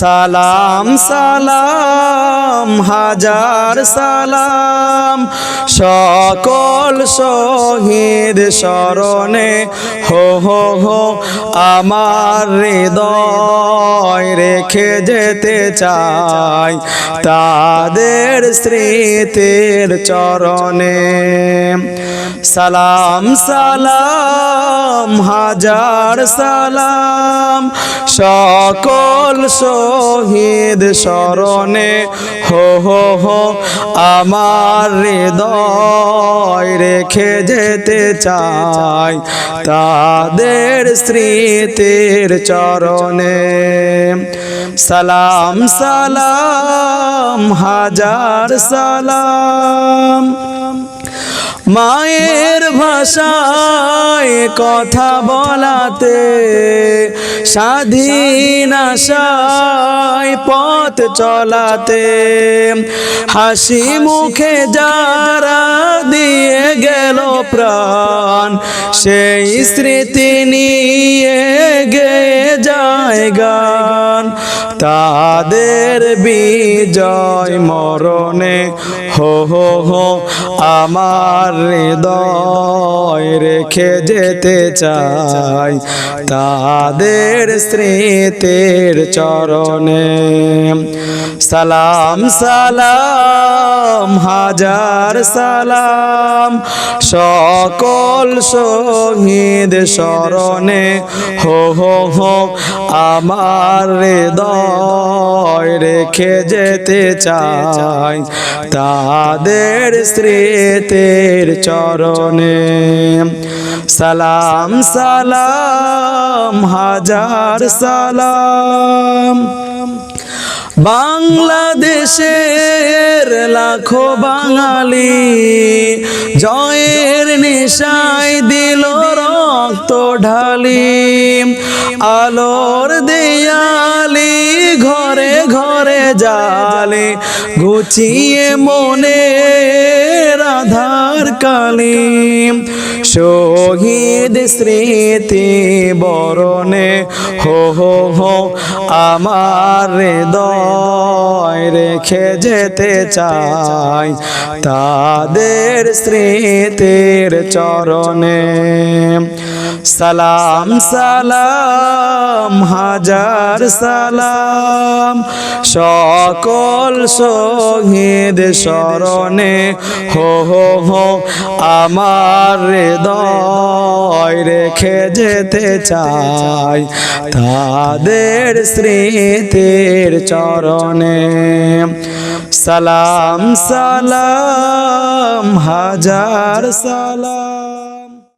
সালাম সালাম হাজার সালাম। সকল শহীদ স্মরণে হো হো হো আমার হৃদয় রেখে যেতে চাই তাদের স্মৃতির চরণে। সালাম সালাম হাজার সালাম। সকল শহীদ স্মরণে হো হো হো, আমার হৃদয় রেখে যেতে চাই তাদের স্মৃতির চরণে। সালাম সালাম, হাজার সালাম। মায়ের ভাষায় কথা বলাতে স্বাধীন আশায় পথ চলাতে হাসি মুখে যারা দিয়ে গেল প্রাণ, সেই স্মৃতি নিয়ে গে যায় গান। তাদের বিজয় মরণে হো হো হো, আমার হৃদয় রেখে যেতে চাই তাদের স্মৃতির চরণে। সালাম সালাম, হাজার সালাম, সকল শহীদ স্মরণে। হো হো হো, আমার হৃদয় রেখে যেতে চাই তাদের স্মৃতির চরণে সালাম সালাম, হাজার সালাম। বাংলাদেশের লাখো বাঙালি জয়ের নেশায় দিল রক্ত ঢালি। আলোর দেয়ালি ঘরে ঘরে জালে গুছিয়ে মনে রাধার কালী। শহীদ স্মৃতি বরণে, হো হো হো, আমার হৃদয় রেখে যেতে চাই। তাদের স্মৃতির চরণে, সালাম সালাম, হাজার সালাম। সকল শহীদ স্মরণে হো হো হো, আমার হৃদয় রেখে যেতে চাই তাদের স্মৃতির চরণে। সালাম সালাম, হাজার সালাম।